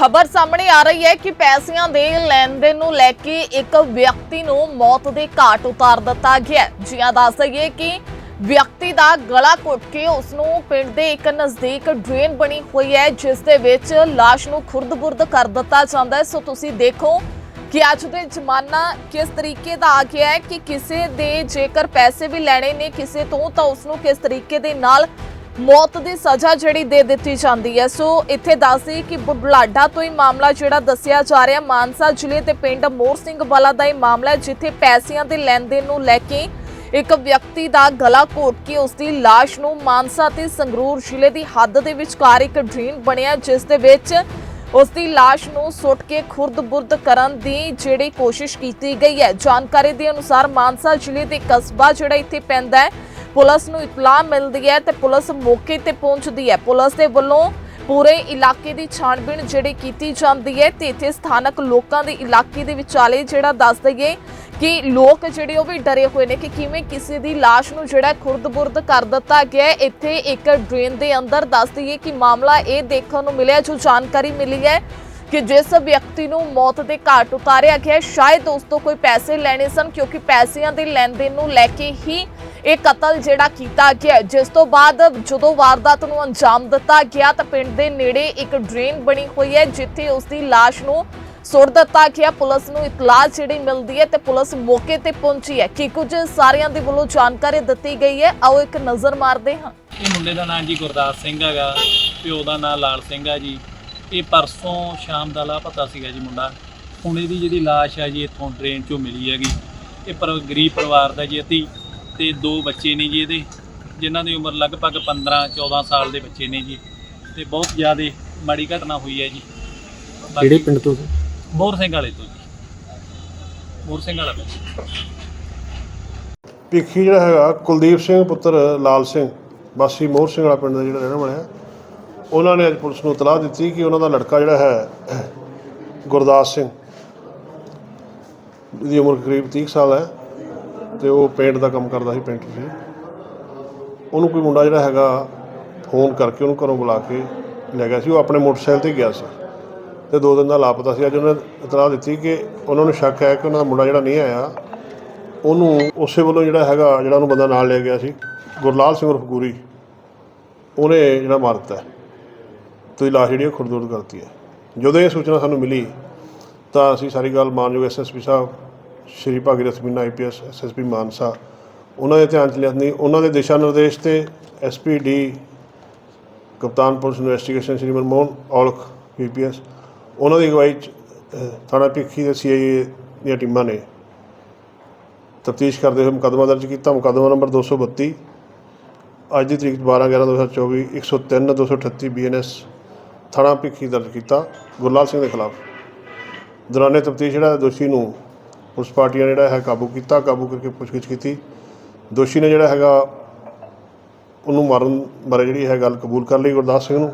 ਖਬਰ ਸਾਹਮਣੇ ਆ ਰਹੀ ਹੈ ਕਿ ਪੈਸਿਆਂ ਦੇ ਲੈਣ ਦੇਣ ਨੂੰ ਲੈ ਕੇ ਇੱਕ ਵਿਅਕਤੀ ਨੂੰ ਮੌਤ ਦੇ ਘਾਟ ਉਤਾਰ ਦਿੱਤਾ ਗਿਆ ਹੈ। ਦੱਸ ਦਈਏ ਕਿ ਵਿਅਕਤੀ ਦਾ ਗਲਾ ਘੁੱਟ ਕੇ ਉਸ ਨੂੰ ਪਿੰਡ ਦੇ ਇੱਕ ਨਜ਼ਦੀਕ ਡਰੇਨ ਬਣੀ ਹੋਈ ਹੈ, ਜਿਸ ਦੇ ਵਿੱਚ ਲਾਸ਼ ਨੂੰ ਖੁਰਦ-ਬੁਰਦ ਕਰ ਦਿੱਤਾ ਜਾਂਦਾ ਹੈ ਸੋ ਤੁਸੀਂ ਦੇਖੋ ਕਿ ਅੱਜ ਦੇ ਜ਼ਮਾਨਾ ਕਿਸ ਤਰੀਕੇ ਦਾ ਆ ਗਿਆ ਹੈ ਕਿ ਕਿਸੇ ਦੇ ਜੇਕਰ ਪੈਸੇ ਵੀ ਲੈਣੇ ਨੇ ਕਿਸੇ ਤੋਂ, ਤਾਂ ਉਸ ਨੂੰ ਕਿਸ ਤਰੀਕੇ ਦੇ ਨਾਲ ਮੌਤ ਦੀ ਸਜ਼ਾ ਜਿਹੜੀ ਦੇ ਦਿੱਤੀ ਜਾਂਦੀ ਹੈ। ਸੋ ਇੱਥੇ ਦੱਸਦੀ ਕਿ ਬੁਢਲਾਡਾ ਤੋਂ ਹੀ ਮਾਮਲਾ ਜਿਹੜਾ ਦੱਸਿਆ ਜਾ ਰਿਹਾ, ਮਾਨਸਾ ਜ਼ਿਲ੍ਹੇ ਦੇ ਪਿੰਡ ਮੋਰ ਸਿੰਘ ਵਾਲਾ ਦਾ ਇਹ ਮਾਮਲਾ ਜਿੱਥੇ ਪੈਸਿਆਂ ਦੇ ਲੈਣ ਦੇਣ ਨੂੰ ਲੈ ਕੇ ਇੱਕ ਵਿਅਕਤੀ ਦਾ ਗਲਾ ਘੋਟ ਕੇ ਉਸ ਦੀ ਲਾਸ਼ ਨੂੰ ਮਾਨਸਾ ਤੇ ਸੰਗਰੂਰ ਜ਼ਿਲ੍ਹੇ ਦੀ ਹੱਦ ਦੇ ਵਿਚਕਾਰ ਇੱਕ ਡਰੇਨ ਬਣਿਆ, ਜਿਸ ਦੇ ਵਿੱਚ ਉਸ ਦੀ ਲਾਸ਼ ਨੂੰ ਸੁੱਟ ਕੇ ਖੁਰਦ-ਬੁਰਦ ਕਰਨ ਦੀ ਜਿਹੜੀ ਕੋਸ਼ਿਸ਼ ਕੀਤੀ ਗਈ ਹੈ। ਜਾਣਕਾਰੀ ਦੇ ਅਨੁਸਾਰ ਮਾਨਸਾ ਜ਼ਿਲ੍ਹੇ ਦੇ ਕਸਬਾ ਜਿਹੜਾ ਇੱਥੇ ਪੈਂਦਾ ਹੈ ਪੁਲਿਸ ਨੂੰ ਇਤਲਾਹ ਮਿਲਦੀ ਹੈ ਤੇ ਪੁਲਿਸ ਮੌਕੇ ਤੇ ਪਹੁੰਚਦੀ ਹੈ। ਪੁਲਿਸ ਦੇ ਵੱਲੋਂ ਪੂਰੇ ਇਲਾਕੇ ਦੀ ਛਾਣਬੀਣ ਜਿਹੜੀ ਕੀਤੀ ਜਾਂਦੀ ਹੈ ਤੇ ਇੱਥੇ ਸਥਾਨਕ ਲੋਕਾਂ ਦੇ ਇਲਾਕੇ ਦੇ ਵਿਚਾਲੇ ਜਿਹੜਾ ਦੱਸ ਦਈਏ ਕਿ ਲੋਕ ਜਿਹੜੇ ਉਹ ਵੀ ਡਰੇ ਹੋਏ ਨੇ ਕਿ ਕਿਵੇਂ ਕਿਸੇ ਦੀ ਲਾਸ਼ ਨੂੰ ਜਿਹੜਾ ਖੁਰਦ-ਬੁਰਦ ਕਰ ਦਿੱਤਾ ਗਿਆ ਇੱਥੇ ਇੱਕ ਡਰੇਨ ਦੇ ਅੰਦਰ ਦੱਸ ਦਈਏ ਕਿ ਮਾਮਲਾ ਇਹ ਦੇਖਣ ਨੂੰ ਮਿਲਿਆ, ਜੋ ਜਾਣਕਾਰੀ ਮਿਲੀ ਹੈ ਕਿ ਜਿਸ ਵਿਅਕਤੀ ਨੂੰ ਮੌਤ ਦੇ ਘਾਟ ਉਤਾਰਿਆ ਗਿਆ ਸ਼ਾਇਦ ਉਸ ਤੋਂ ਕੋਈ ਪੈਸੇ ਲੈਣੇ ਸਨ, ਕਿਉਂਕਿ ਪੈਸਿਆਂ ਦੇ ਲੈਣ ਦੇਣ ਨੂੰ ਲੈ ਕੇ ਹੀ ਇਹ ਕਤਲ ਜਿਹੜਾ ਕੀਤਾ ਗਿਆ ਜਿਸ ਤੋਂ ਬਾਅਦ ਜਦੋਂ ਵਾਰਦਾਤ ਨੂੰ ਅੰਜਾਮ ਦਿੱਤਾ ਗਿਆ ਤਾਂ ਪਿੰਡ ਦੇ ਨੇੜੇ ਇੱਕ ਡਰੇਨ ਬਣੀ ਹੋਈ ਹੈ, ਜਿੱਥੇ ਉਸ ਦੀ ਲਾਸ਼ ਨੂੰ ਸੁੱਟ ਦਿੱਤਾ ਗਿਆ। ਪੁਲਿਸ ਨੂੰ ਇਤਲਾਹ ਜਿਹੜੀ ਮਿਲਦੀ ਹੈ ਤੇ ਪੁਲਿਸ ਮੌਕੇ ਤੇ ਪਹੁੰਚੀ ਹੈ। ਕਿ ਕੁਝ ਸਾਰਿਆਂ ਦੇ ਵੱਲੋਂ ਜਾਣਕਾਰੀ ਦਿੱਤੀ ਗਈ ਹੈ? ਆਓ ਇੱਕ ਨਜ਼ਰ ਮਾਰਦੇ ਹਾਂ। ਇਹ ਮੁੰਡੇ ਦਾ ਨਾਮ ਜੀ ਗੁਰਦਾਸ ਸਿੰਘ ਹੈਗਾ ਪਿਓ ਦਾ ਨਾਮ ਲਾਲ ਸਿੰਘ ਹੈ ਜੀ। ਇਹ ਪਰਸੋਂ ਸ਼ਾਮ ਦਾ ਲਾਪਤਾ ਸੀਗਾ ਜੀ ਮੁੰਡਾ। ਹੁਣ ਇਹਦੀ ਜਿਹੜੀ ਲਾਸ਼ ਹੈ ਜੀ ਇੱਥੋਂ ਡਰੇਨ ਚੋਂ ਮਿਲੀ ਹੈਗੀ। ਇਹ ਪਰ, ਗਰੀਬ ਪਰਿਵਾਰ ਦਾ ਜੀ ਅਤੀ। ਤੇ ਦੋ ਬੱਚੇ ਨੇ ਜੀ ਇਹਦੇ ਜਿਨ੍ਹਾਂ ਦੀ ਉਮਰ ਲਗਭਗ 15 14 ਸਾਲ ਦੇ ਬੱਚੇ ਨੇ ਜੀ। ਤੇ ਬਹੁਤ ਜ਼ਿਆਦਾ ਮਾੜੀ ਘਟਨਾ ਹੋਈ ਹੈ ਜੀ। ਕਿਹੜੇ ਪਿੰਡ ਤੋਂ ਸੀ? ਮੋਹਰ ਸਿੰਘ ਵਾਲੇ ਤੋਂ ਜੀ। ਮੋਹਰ ਸਿੰਘ ਵਾਲਾ ਪਿੰਡ। ਭਿੱਖੀ ਜਿਹੜਾ ਹੈਗਾ ਕੁਲਦੀਪ ਸਿੰਘ ਪੁੱਤਰ ਲਾਲ ਸਿੰਘ ਵਾਸੀ ਮੋਹਰ ਸਿੰਘ ਵਾਲਾ ਪਿੰਡ ਦਾ ਜਿਹੜਾ ਰਹਿਣ ਵਾਲਾ ਹੈ। ਉਹਨਾਂ ਨੇ ਅੱਜ ਪੁਲਿਸ ਨੂੰ ਇਤਲਾਹ ਦਿੱਤੀ ਕਿ ਉਹਨਾਂ ਦਾ ਲੜਕਾ ਜਿਹੜਾ ਹੈ ਗੁਰਦਾਸ ਸਿੰਘ ਜਿਹਦੀ ਉਮਰ ਕਰੀਬ 30 ਸਾਲ ਹੈ। ਤੇ ਉਹ ਪੇਂਟ ਦਾ ਕੰਮ ਕਰਦਾ ਸੀ ਪੇਂਟਰ ਸੀ ਉਹਨੂੰ ਕੋਈ ਮੁੰਡਾ ਜਿਹੜਾ ਹੈਗਾ, ਫੋਨ ਕਰਕੇ ਉਹਨੂੰ ਘਰੋਂ ਬੁਲਾ ਕੇ ਲੈ ਗਿਆ ਸੀ। ਉਹ ਆਪਣੇ ਮੋਟਰਸਾਈਕਲ ਤੇ ਗਿਆ ਸੀ। ਤੇ ਦੋ ਦਿਨ ਦਾ ਲਾਪਤਾ ਸੀ। ਅੱਜ ਉਹਨੇ ਇਤਲਾਹ ਦਿੱਤੀ ਕਿ ਉਹਨਾਂ ਨੂੰ ਸ਼ੱਕ ਹੈ ਕਿ ਉਹਨਾਂ ਦਾ ਮੁੰਡਾ ਜਿਹੜਾ ਨਹੀਂ ਆਇਆ। ਉਹਨੂੰ ਉਸੇ ਵੱਲੋਂ ਜਿਹੜਾ ਹੈਗਾ, ਜਿਹੜਾ ਉਹਨੂੰ ਬੰਦਾ ਨਾਲ ਲੈ ਗਿਆ ਸੀ, ਗੁਰਲਾਲ ਸਿੰਘ ਉਰਫ ਗੂਰੀ, ਉਹਨੇ ਜਿਹੜਾ ਮਾਰ ਦਿੱਤਾ ਹੈ। ਤੇ ਲਾਸ਼ ਜਿਹੜੀ ਉਹ ਖੁਰਦੁਰਦ ਕਰਤੀ ਹੈ। ਜਦੋਂ ਇਹ ਸੂਚਨਾ ਸਾਨੂੰ ਮਿਲੀ, ਤਾਂ ਅਸੀਂ ਸਾਰੀ ਗੱਲ ਮਾਨਯੋਗ ਐਸਐਸਪੀ ਸਾਹਿਬ ਸ਼੍ਰੀ ਭਾਗੀਰਥ ਮੀਨਾ ਆਈਪੀਐਸ ਐਸਐਸਪੀ ਮਾਨਸਾ। ਉਹਨਾਂ ਦੇ ਧਿਆਨ ਚ ਲਿਆਂਦੀ ਉਹਨਾਂ ਦੇ ਦਿਸ਼ਾ ਨਿਰਦੇਸ਼ ਤੇ ਐਸਪੀਡੀ ਕਪਤਾਨ police investigation Shri Manmohan Aulakh PPS ਉਹਨਾਂ ਦੀ ਅਗਵਾਈ ਚ ਅਹ, ਥਾਣਾ ਭਿੱਖੀ ਦੇ ਸੀਆਈਏ ਦੀਆਂ ਟੀਮਾਂ ਨੇ ਤਫਤੀਸ਼ ਕਰਦੇ ਹੋਏ ਮੁਕੱਦਮਾ ਦਰਜ ਕੀਤਾ। ਮੁਕੱਦਮਾ ਨੰਬਰ 232 ਅੱਜ ਦੀ ਤਰੀਕ 12 11 2024 103 238 ਬੀਐਨਐਸ ਥਾਣਾ ਭਿੱਖੀ ਦਰਜ ਕੀਤਾ। ਗੁਰਲਾਲ ਸਿੰਘ ਦੇ ਖਿਲਾਫ। ਦੌਰਾਨੇ ਤਫਤੀਸ਼ ਜਿਹੜਾ ਦੋਸ਼ੀ ਨੂੰ ਪੁਲਿਸ ਪਾਰਟੀਆਂ ਨੇ ਜਿਹੜਾ ਹੈ ਕਾਬੂ ਕੀਤਾ, ਕਾਬੂ ਕਰਕੇ ਪੁੱਛਗਿੱਛ ਕੀਤੀ ਦੋਸ਼ੀ ਨੇ ਜਿਹੜਾ ਹੈਗਾ, ਉਹਨੂੰ ਮਾਰਨ ਬਾਰੇ ਜਿਹੜੀ ਹੈ ਗੱਲ ਕਬੂਲ ਕਰ ਲਈ ਗੁਰਦਾਸ ਸਿੰਘ ਨੂੰ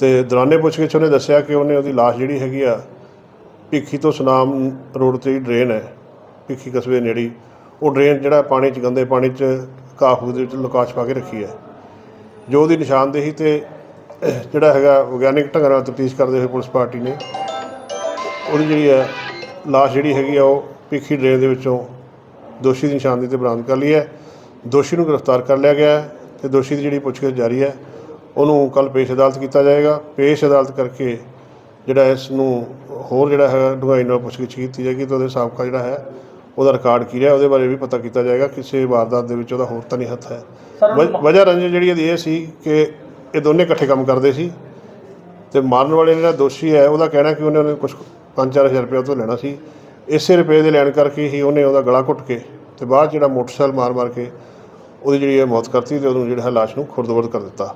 ਤੇ ਦੌਰਾਨੇ ਪੁੱਛਗਿੱਛ ਉਹਨੇ ਦੱਸਿਆ ਕਿ ਉਹਨੇ ਉਹਦੀ ਲਾਸ਼ ਜਿਹੜੀ ਹੈਗੀ ਆ, ਭਿੱਖੀ ਤੋਂ ਸੁਨਾਮ ਰੋਡ ਤੇ ਹੀ ਡਰੇਨ ਹੈ, ਭਿੱਖੀ ਕਸਬੇ ਨੇੜੇ ਹੀ। ਉਹ ਡਰੇਨ ਜਿਹੜਾ ਪਾਣੀ ਚ, ਗੰਦੇ ਪਾਣੀ ਚ ਕਾਫੂ ਦੇ ਵਿੱਚ ਲੁਕਾਸ਼ ਪਾ ਕੇ ਰੱਖੀ ਹੈ ਜੋ ਉਹਦੀ ਨਿਸ਼ਾਨਦੇਹੀ ਤੇ ਜਿਹੜਾ ਹੈਗਾ ਵਿਗਿਆਨਿਕ ਢੰਗ ਨਾਲ ਤਫਤੀਸ਼ ਕਰਦੇ ਹੋਏ ਪੁਲਿਸ ਪਾਰਟੀ ਨੇ, ਉਹਦੀ ਜਿਹੜੀ ਹੈ ਲਾਸ਼ ਜਿਹੜੀ ਹੈਗੀ ਆ ਉਹ ਭਿੱਖੀ ਡਰੇਨ ਦੇ ਵਿੱਚੋਂ ਦੋਸ਼ੀ ਦੀ ਨਿਸ਼ਾਨਦੇਹੀ ਤੇ ਬਰਾਮਦ ਕਰ ਲਈ ਹੈ। ਦੋਸ਼ੀ ਨੂੰ ਗ੍ਰਿਫਤਾਰ ਕਰ ਲਿਆ ਗਿਆ ਹੈ ਤੇ ਦੋਸ਼ੀ ਦੀ ਜਿਹੜੀ ਪੁੱਛਗਿੱਛ ਜਾਰੀ ਹੈ ਉਹਨੂੰ ਕੱਲ ਪੇਸ਼ ਅਦਾਲਤ ਕੀਤਾ ਜਾਏਗਾ। ਪੇਸ਼ ਅਦਾਲਤ ਕਰਕੇ ਜਿਹੜਾ ਇਸ ਨੂੰ ਹੋਰ ਜਿਹੜਾ ਹੈ ਡੂੰਘਾਈ ਨਾਲ ਪੁੱਛਗਿੱਛ ਕੀਤੀ ਜਾਏਗੀ ਤੇ ਉਹਦੇ ਸਾਬਕਾ ਜਿਹੜਾ ਹੈ ਉਹਦਾ ਰਿਕਾਰਡ ਕੀ ਰਿਹਾ ਉਹਦੇ ਬਾਰੇ ਵੀ ਪਤਾ ਕੀਤਾ ਜਾਏਗਾ। ਕਿਸੇ ਵਾਰਦਾਤ ਦੇ ਵਿੱਚ ਉਹਦਾ ਹੋਰ ਤਾਂ ਨਹੀਂ ਹੱਥ ਹੈ। ਵਜ- ਵਜ੍ਹਾ ਰੰਜਨ ਜਿਹੜੀ ਇਹਦੀ ਇਹ ਸੀ ਕਿ ਇਹ ਦੋਨੇ ਇਕੱਠੇ ਕੰਮ ਕਰਦੇ ਸੀ ਤੇ ਮਾਰਨ ਵਾਲੇ ਜਿਹੜਾ ਦੋਸ਼ੀ ਹੈ ਉਹਦਾ ਕਹਿਣਾ ਕਿ ਉਹਨੇ ਉਹਨੇ ਕੁਝ 5-4000 ਰੁਪਏ ਉਹ ਤੋਂ ਲੈਣਾ ਸੀ। ਇਸੇ ਰੁਪਏ ਦੇ ਲੈਣ ਕਰਕੇ ਹੀ ਉਹਨੇ ਉਹਦਾ ਗਲਾ ਘੁੱਟ ਕੇ ਤੇ ਬਾਅਦ 'ਚ ਜਿਹੜਾ ਮੋਟਰਸਾਈਕਲ ਮਾਰ ਮਾਰ ਕੇ ਉਹਦੀ ਜਿਹੜੀ ਹੈ ਮੌਤ ਕਰਤੀ ਤੇ ਉਹਨੂੰ ਜਿਹੜਾ ਹੈ ਲਾਸ਼ ਨੂੰ ਖੁਰਦਬੁਰਦ ਕਰ ਦਿੱਤਾ।